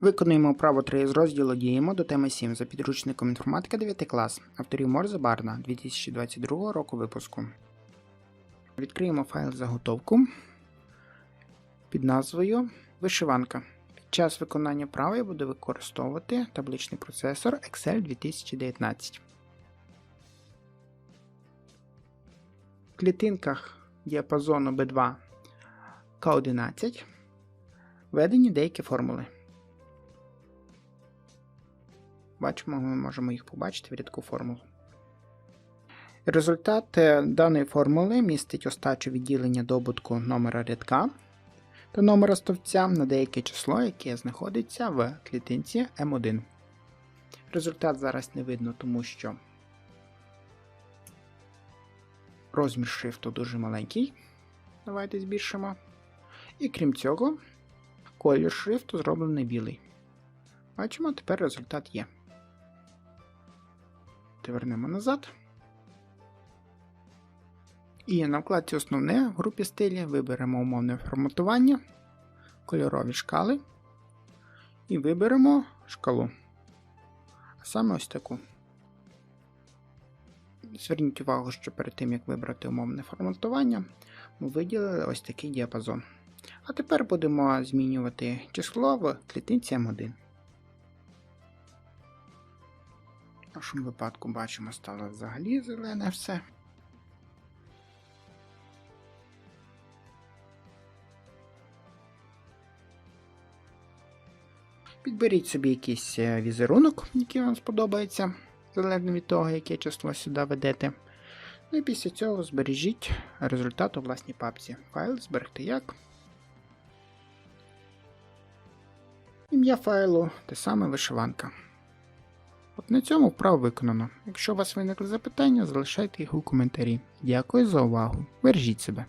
Виконуємо право 3 з розділу Діємо до теми 7 за підручником інформатика 9 клас авторів Морзе Барна 2022 року випуску. Відкриємо файл заготовку під назвою Вишиванка. Під час виконання права я буду використовувати табличний процесор Excel 2019. В клітинках діапазону B2 К11 введені деякі формули. Бачимо, ми можемо їх побачити в рядку формул. Результат е, даної формули містить остачу відділення добутку номера рядка та номера стовпця на деяке число, яке знаходиться в клітинці М1. Результат зараз не видно, тому що розмір шрифту дуже маленький. Давайте збільшимо. І крім цього, колір шрифту зроблений білий. Бачимо, тепер результат є. Вернемо назад. І на вкладці Основне в групі стилі виберемо умовне форматування, кольорові шкали і виберемо шкалу. А саме ось таку. Зверніть увагу, що перед тим, як вибрати умовне форматування, ми виділили ось такий діапазон. А тепер будемо змінювати число в клітинці М1. Нашому випадку бачимо, стало взагалі зелене все. Підберіть собі якийсь е, візерунок, який вам сподобається, залежно від того, яке число сюди ведете. Ну і після цього збережіть результат у власній папці. Файл зберегти як. Ім'я файлу те саме вишиванка. От на цьому вправо виконано. Якщо у вас виникли запитання, залишайте їх у коментарі. Дякую за увагу. Бережіть себе.